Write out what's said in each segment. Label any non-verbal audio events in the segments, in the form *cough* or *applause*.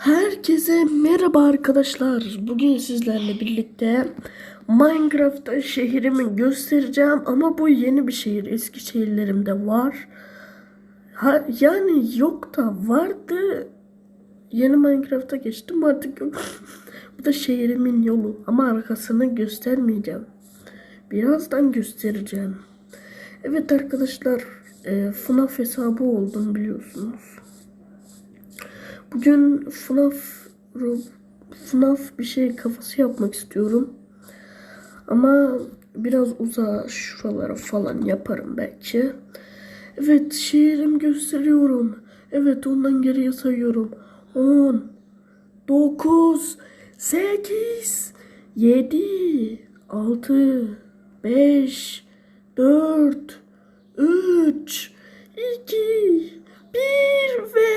Herkese merhaba arkadaşlar. Bugün sizlerle birlikte Minecraft'ta şehrimi göstereceğim ama bu yeni bir şehir. Eski şehirlerimde var. Ha, yani yok da vardı. Yeni Minecraft'a geçtim artık *laughs* bu da şehrimin yolu ama arkasını göstermeyeceğim. Birazdan göstereceğim. Evet arkadaşlar e, FNAF hesabı oldum biliyorsunuz. Bugün FNAF FNAF bir şey kafası yapmak istiyorum. Ama biraz uzağa şuralara falan yaparım belki. Evet şehrim gösteriyorum. Evet ondan geriye sayıyorum. 10 9 8 7 6 5 4 3 2 1 ve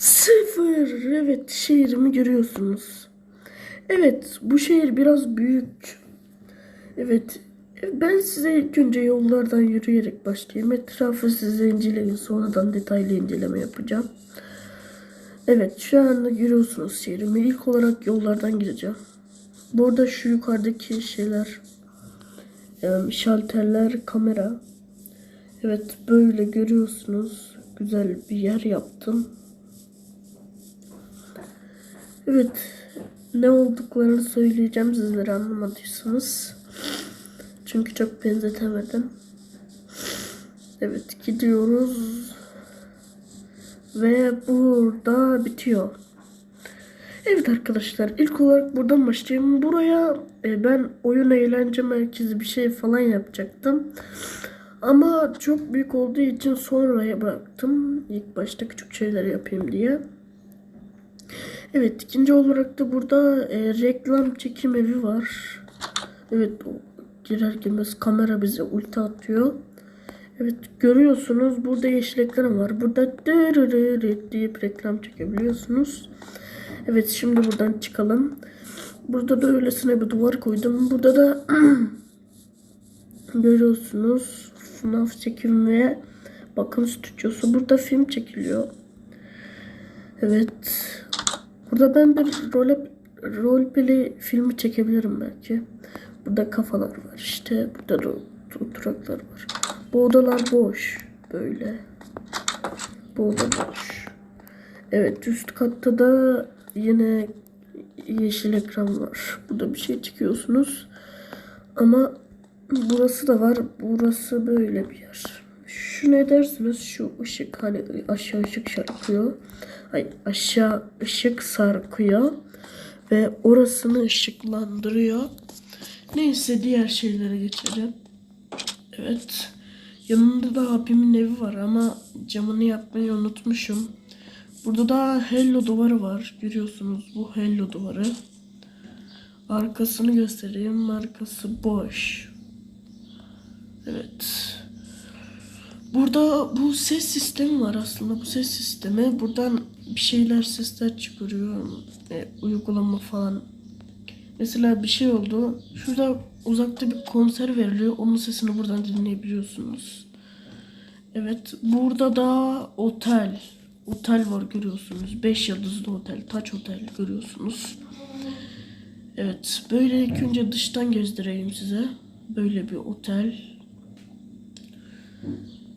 Sıfır. Evet şehrimi görüyorsunuz. Evet bu şehir biraz büyük. Evet ben size ilk önce yollardan yürüyerek başlayayım. Etrafı size inceleyin. Sonradan detaylı inceleme yapacağım. Evet şu anda görüyorsunuz şehrimi. İlk olarak yollardan gideceğim. Bu arada şu yukarıdaki şeyler şalterler, kamera. Evet böyle görüyorsunuz. Güzel bir yer yaptım. Evet. Ne olduklarını söyleyeceğim sizlere anlamadıysanız. Çünkü çok benzetemedim. Evet gidiyoruz. Ve burada bitiyor. Evet arkadaşlar ilk olarak buradan başlayayım. Buraya e, ben oyun eğlence merkezi bir şey falan yapacaktım. Ama çok büyük olduğu için sonraya bıraktım. İlk başta küçük şeyler yapayım diye. Evet ikinci olarak da burada e, reklam çekim evi var. Evet girer girmez kamera bize ulti atıyor. Evet görüyorsunuz burada yeşil ekran var. Burada deyip reklam çekebiliyorsunuz. Evet şimdi buradan çıkalım. Burada da öylesine bir duvar koydum. Burada da *clears throat* görüyorsunuz FNAF çekim ve bakım stüdyosu. Burada film çekiliyor. Evet. Burada ben bir role, roleplay filmi çekebilirim belki. Burada kafalar var işte. Burada da oturaklar var. Bu odalar boş. Böyle. Bu oda boş. Evet üst katta da yine yeşil ekran var. Burada bir şey çıkıyorsunuz. Ama burası da var. Burası böyle bir yer. Şu ne dersiniz? Şu ışık hani aşağı ışık sarkıyor. Ay aşağı ışık sarkıyor. Ve orasını ışıklandırıyor. Neyse diğer şeylere geçelim. Evet. Yanında da abimin evi var ama camını yapmayı unutmuşum. Burada da Hello duvarı var. Görüyorsunuz bu Hello duvarı. Arkasını göstereyim. Arkası boş. Evet. Burada bu ses sistemi var aslında. Bu ses sistemi buradan bir şeyler sesler çıkarıyor. E, uygulama falan. Mesela bir şey oldu. Şurada uzakta bir konser veriliyor. Onun sesini buradan dinleyebiliyorsunuz. Evet. Burada da otel. Otel var görüyorsunuz. 5 yıldızlı otel. Taç otel görüyorsunuz. Evet. Böyle ilk önce dıştan göstereyim size. Böyle bir otel.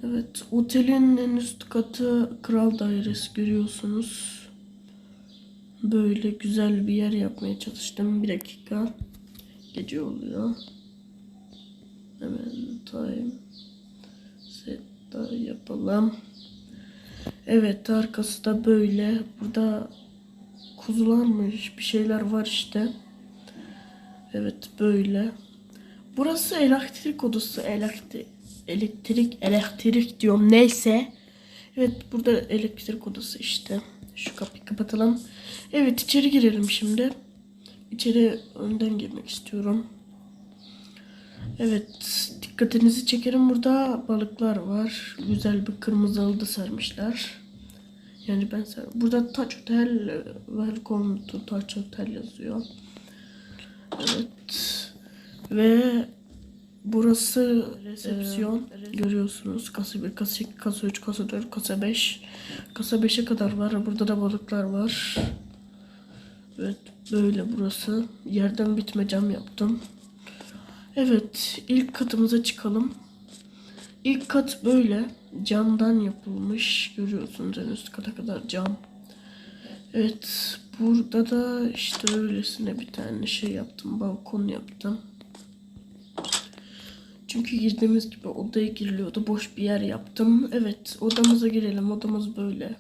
Evet, otelin en üst katı kral dairesi görüyorsunuz. Böyle güzel bir yer yapmaya çalıştım. Bir dakika. Gece oluyor. Hemen time set yapalım. Evet, arkası da böyle. Burada kuzularmış bir şeyler var işte. Evet, böyle. Burası elektrik odası. Elektrik elektrik elektrik diyorum neyse. Evet burada elektrik odası işte. Şu kapıyı kapatalım. Evet içeri girelim şimdi. İçeri önden girmek istiyorum. Evet dikkatinizi çekerim burada balıklar var. Güzel bir kırmızı halı sermişler. Yani ben ser Burada Touch Hotel Welcome to Touch Hotel yazıyor. Evet. Ve Burası resepsiyon. Görüyorsunuz. Kasa 1, kasa 2, kasa 3, kasa 4, kasa 5. Kasa 5'e kadar var. Burada da balıklar var. Evet böyle burası. Yerden bitme cam yaptım. Evet ilk katımıza çıkalım. İlk kat böyle camdan yapılmış. Görüyorsunuz en üst kata kadar cam. Evet burada da işte öylesine bir tane şey yaptım. Balkon yaptım. Çünkü girdiğimiz gibi odaya giriliyordu. Boş bir yer yaptım. Evet odamıza girelim. Odamız böyle.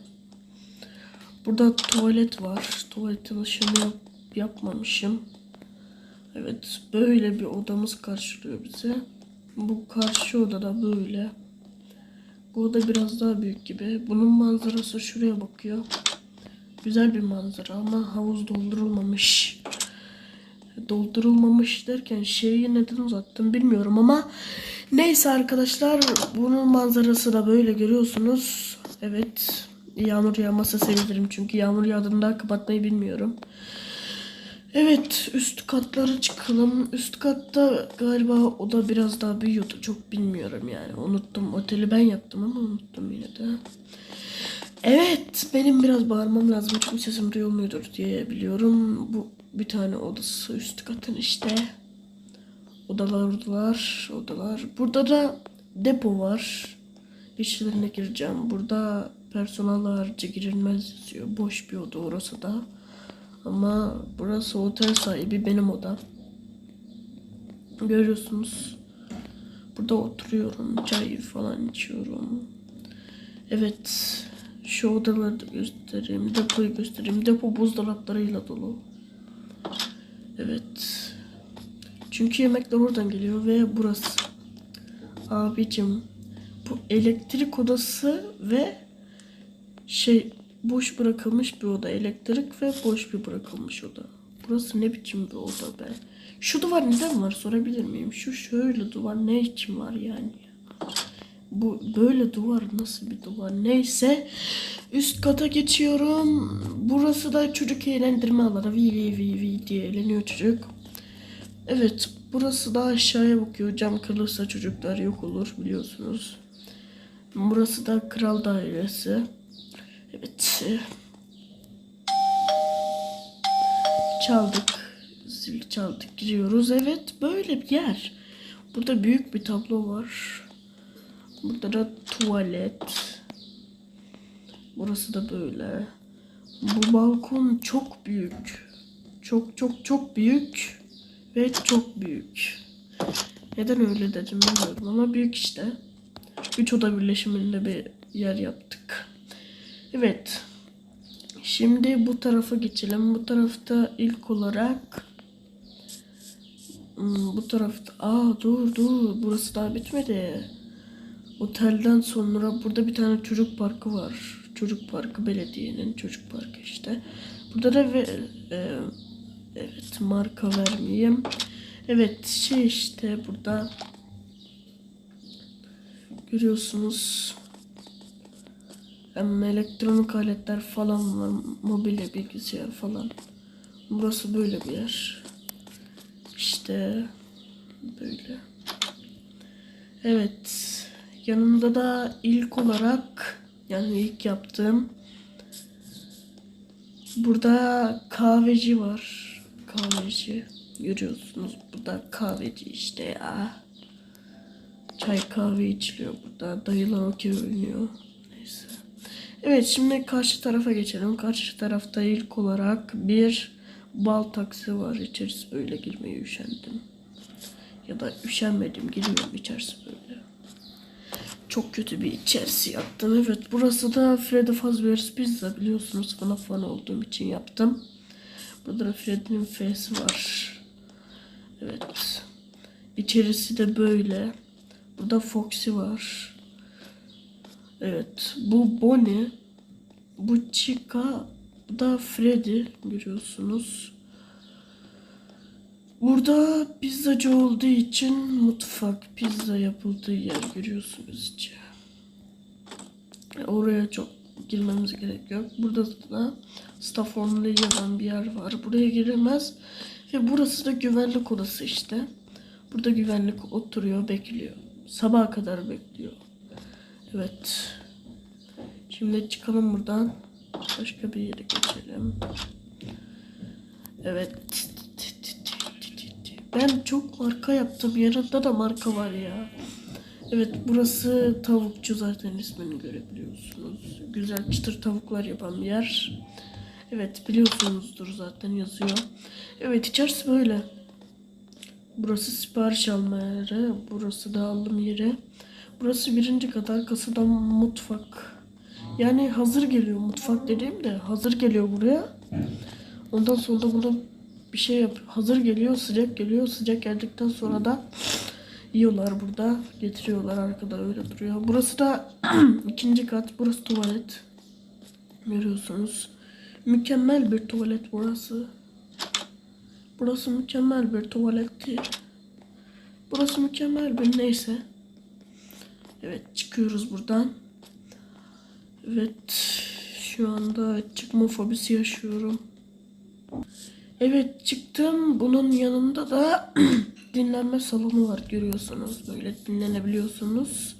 Burada tuvalet var. Tuvaletin ışığını yap- yapmamışım. Evet böyle bir odamız karşılıyor bize. Bu karşı odada böyle. Bu oda biraz daha büyük gibi. Bunun manzarası şuraya bakıyor. Güzel bir manzara ama havuz doldurulmamış. Doldurulmamış derken şeyi neden uzattım bilmiyorum ama neyse arkadaşlar bunun manzarası da böyle görüyorsunuz. Evet yağmur yağmasa sevinirim çünkü yağmur yağdığında kapatmayı bilmiyorum. Evet üst katlara çıkalım. Üst katta galiba oda biraz daha büyüyordu. Çok bilmiyorum yani. Unuttum. Oteli ben yaptım ama unuttum yine de. Evet benim biraz bağırmam lazım. Çünkü sesim duyulmuyordur diye biliyorum. Bu bir tane odası üst katın işte. Odalar odalar odalar. Burada da depo var. İşlerine gireceğim. Burada personel harcı girilmez yazıyor. Boş bir oda orası da. Ama burası otel sahibi benim odam. Görüyorsunuz. Burada oturuyorum. Çay falan içiyorum. Evet. Şu odaları da göstereyim. Depoyu göstereyim. Depo buzdolaplarıyla dolu. Evet. Çünkü yemekler oradan geliyor ve burası. Abicim. Bu elektrik odası ve şey boş bırakılmış bir oda. Elektrik ve boş bir bırakılmış oda. Burası ne biçim bir oda be? Şu duvar neden var sorabilir miyim? Şu şöyle duvar ne için var yani? Bu böyle duvar nasıl bir duvar? Neyse üst kata geçiyorum. Burası da çocuk eğlendirme alanı. Vi vi vi vi diye eğleniyor çocuk. Evet burası da aşağıya bakıyor. Cam kırılırsa çocuklar yok olur biliyorsunuz. Burası da kral dairesi. Evet. Çaldık. Zil çaldık. Giriyoruz. Evet böyle bir yer. Burada büyük bir tablo var. Burada da tuvalet. Burası da böyle. Bu balkon çok büyük. Çok çok çok büyük. Ve çok büyük. Neden öyle dedim bilmiyorum ama büyük işte. Üç oda birleşiminde bir yer yaptık. Evet. Şimdi bu tarafa geçelim. Bu tarafta ilk olarak Hmm, bu tarafta aa dur dur burası daha bitmedi. Otelden sonra burada bir tane çocuk parkı var. Çocuk parkı belediyenin çocuk parkı işte. Burada da ve e, evet marka vermeyeyim. Evet şey işte burada görüyorsunuz. Hem elektronik aletler falan var. Mobilya bilgisayar falan. Burası böyle bir yer. İşte böyle. Evet. Yanında da ilk olarak yani ilk yaptığım burada kahveci var. Kahveci. Görüyorsunuz burada kahveci işte ya. Çay kahve içiliyor burada. Dayılar okey oynuyor. Neyse. Evet şimdi karşı tarafa geçelim. Karşı tarafta ilk olarak bir bal taksi var. İçerisi böyle girmeye üşendim. Ya da üşenmedim. Giriyorum içerisi böyle. Çok kötü bir içerisi yaptım. Evet burası da Freddy Fazbear's Pizza biliyorsunuz. FNAF fan olduğum için yaptım. Burada da Freddy'nin F'si var. Evet. İçerisi de böyle. Burada Foxy var. Evet. Bu Bonnie. Bu Chica. Bu da Freddy. Görüyorsunuz. Burada pizzacı olduğu için mutfak, pizza yapıldığı yer görüyorsunuz içi. Oraya çok girmemiz gerek yok. Burada da staff only yazan bir yer var. Buraya girilmez. Ve burası da güvenlik odası işte. Burada güvenlik oturuyor, bekliyor. Sabaha kadar bekliyor. Evet. Şimdi çıkalım buradan. Başka bir yere geçelim. Evet. Ben çok marka yaptım. Yanında da marka var ya. Evet burası tavukçu zaten ismini görebiliyorsunuz. Güzel çıtır tavuklar yapan bir yer. Evet biliyorsunuzdur zaten yazıyor. Evet içerisi böyle. Burası sipariş alma yeri. Burası da alım yeri. Burası birinci kat arkası da mutfak. Yani hazır geliyor mutfak dediğim de hazır geliyor buraya. Ondan sonra da bunu bir şey yap. Hazır geliyor sıcak geliyor. Sıcak geldikten sonra da yiyorlar burada. Getiriyorlar arkada öyle duruyor. Burası da *clears throat* ikinci kat. Burası tuvalet. Görüyorsunuz. Mükemmel bir tuvalet burası. Burası mükemmel bir tuvaletti. Burası mükemmel bir neyse. Evet çıkıyoruz buradan. Evet şu anda çıkma fobisi yaşıyorum. Evet çıktım. Bunun yanında da *clears throat* dinlenme salonu var görüyorsunuz. Böyle dinlenebiliyorsunuz.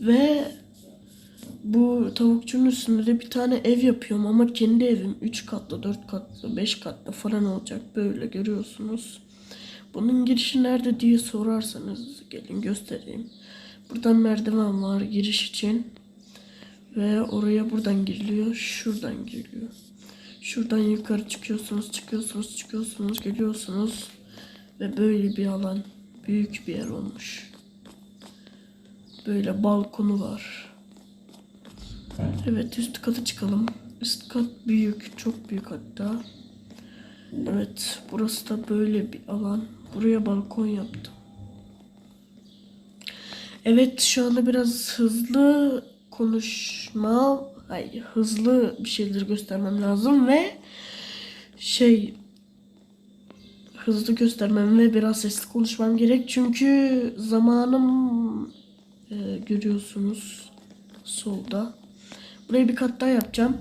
Ve bu tavukçunun üstünde de bir tane ev yapıyorum ama kendi evim 3 katlı, 4 katlı, 5 katlı falan olacak böyle görüyorsunuz. Bunun girişi nerede diye sorarsanız gelin göstereyim. Buradan merdiven var giriş için. Ve oraya buradan giriliyor. Şuradan giriliyor. Şuradan yukarı çıkıyorsunuz, çıkıyorsunuz, çıkıyorsunuz, geliyorsunuz. Ve böyle bir alan. Büyük bir yer olmuş. Böyle balkonu var. Evet üst kata çıkalım. Üst kat büyük, çok büyük hatta. Evet burası da böyle bir alan. Buraya balkon yaptım. Evet şu anda biraz hızlı konuşma, ay hızlı bir şeyler göstermem lazım ve şey hızlı göstermem ve biraz sesli konuşmam gerek çünkü zamanım e, görüyorsunuz solda. Buraya bir kat daha yapacağım.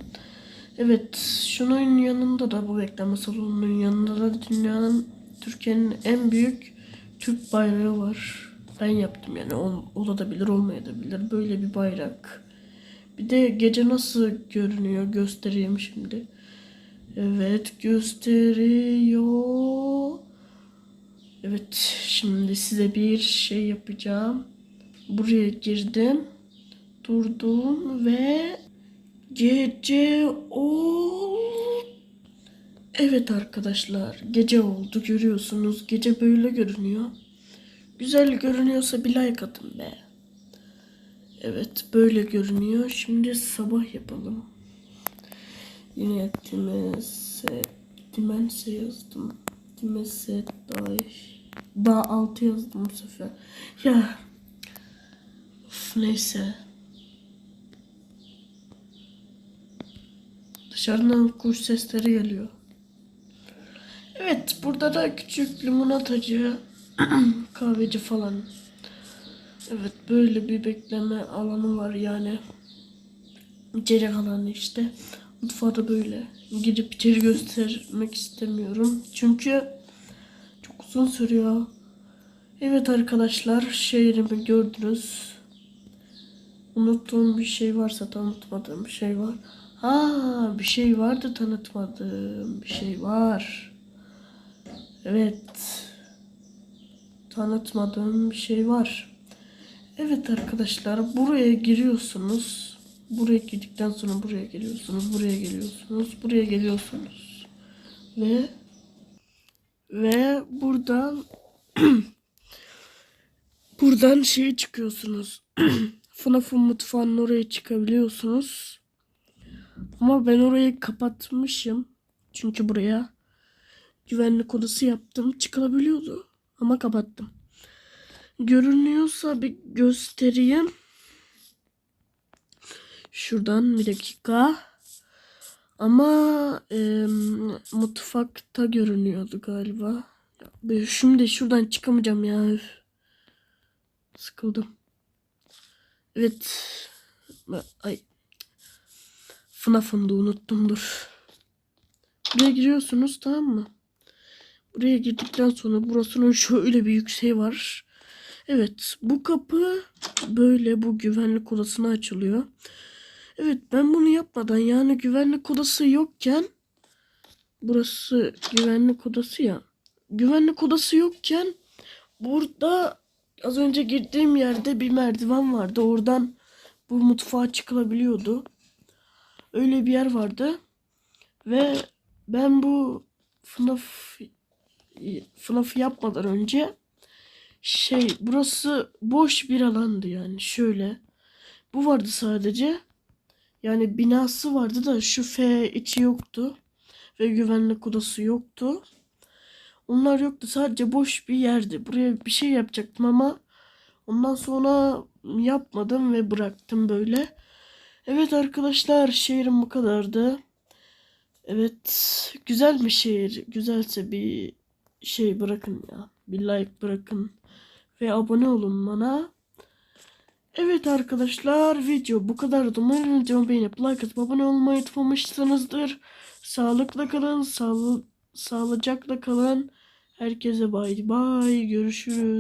Evet, şunun yanında da bu bekleme salonunun yanında da dünyanın Türkiye'nin en büyük Türk bayrağı var. Ben yaptım yani ol, olabilir olmayabilir böyle bir bayrak. Bir de gece nasıl görünüyor göstereyim şimdi. Evet gösteriyor. Evet şimdi size bir şey yapacağım. Buraya girdim. Durdum ve gece oldu. Evet arkadaşlar gece oldu görüyorsunuz. Gece böyle görünüyor. Güzel görünüyorsa bir like atın be. Evet böyle görünüyor. Şimdi sabah yapalım. Yine Dimese, Dimense yazdım. Dimese daha daha altı yazdım bu sefer. Ya of, neyse. Dışarıdan kuş sesleri geliyor. Evet burada da küçük limonatacı *clears throat* kahveci falan. Evet böyle bir bekleme alanı var yani. İçeri alanı işte. Mutfağı da böyle. Girip içeri göstermek istemiyorum. Çünkü çok uzun sürüyor. Evet arkadaşlar şehrimi gördünüz. Unuttuğum bir şey varsa tanıtmadığım bir şey var. Ha bir şey vardı tanıtmadığım bir şey var. Evet tanıtmadığım bir şey var. Evet arkadaşlar buraya giriyorsunuz. Buraya girdikten sonra buraya geliyorsunuz. Buraya geliyorsunuz. Buraya geliyorsunuz. Ve ve buradan *clears throat* buradan şeye çıkıyorsunuz. *clears throat* FNAF'ın mutfağının oraya çıkabiliyorsunuz. Ama ben orayı kapatmışım. Çünkü buraya güvenlik odası yaptım. Çıkılabiliyordu. Ama kapattım. Görünüyorsa bir göstereyim. Şuradan bir dakika. Ama e, mutfakta görünüyordu galiba. Şimdi şuradan çıkamayacağım ya. Sıkıldım. Evet. Ay. FNAF'ını da unuttum dur. Buraya giriyorsunuz tamam mı? Buraya girdikten sonra burasının şöyle bir yükseği var. Evet bu kapı böyle bu güvenlik odasına açılıyor. Evet ben bunu yapmadan yani güvenlik odası yokken burası güvenlik odası ya. Güvenlik odası yokken burada az önce girdiğim yerde bir merdiven vardı. Oradan bu mutfağa çıkılabiliyordu. Öyle bir yer vardı. Ve ben bu FNAF FNAF yapmadan önce şey burası boş bir alandı yani şöyle. Bu vardı sadece. Yani binası vardı da şu F içi yoktu. Ve güvenlik odası yoktu. Onlar yoktu. Sadece boş bir yerdi. Buraya bir şey yapacaktım ama ondan sonra yapmadım ve bıraktım böyle. Evet arkadaşlar şehrim bu kadardı. Evet güzel bir şehir. Güzelse bir şey bırakın ya. Bir like bırakın. Ve abone olun bana. Evet arkadaşlar video bu kadardı. Umarım videomu beğenip like atıp abone olmayı unutmamışsınızdır. Sağlıkla kalın. Sağlı sağlıcakla kalın. Herkese bay bay. Görüşürüz.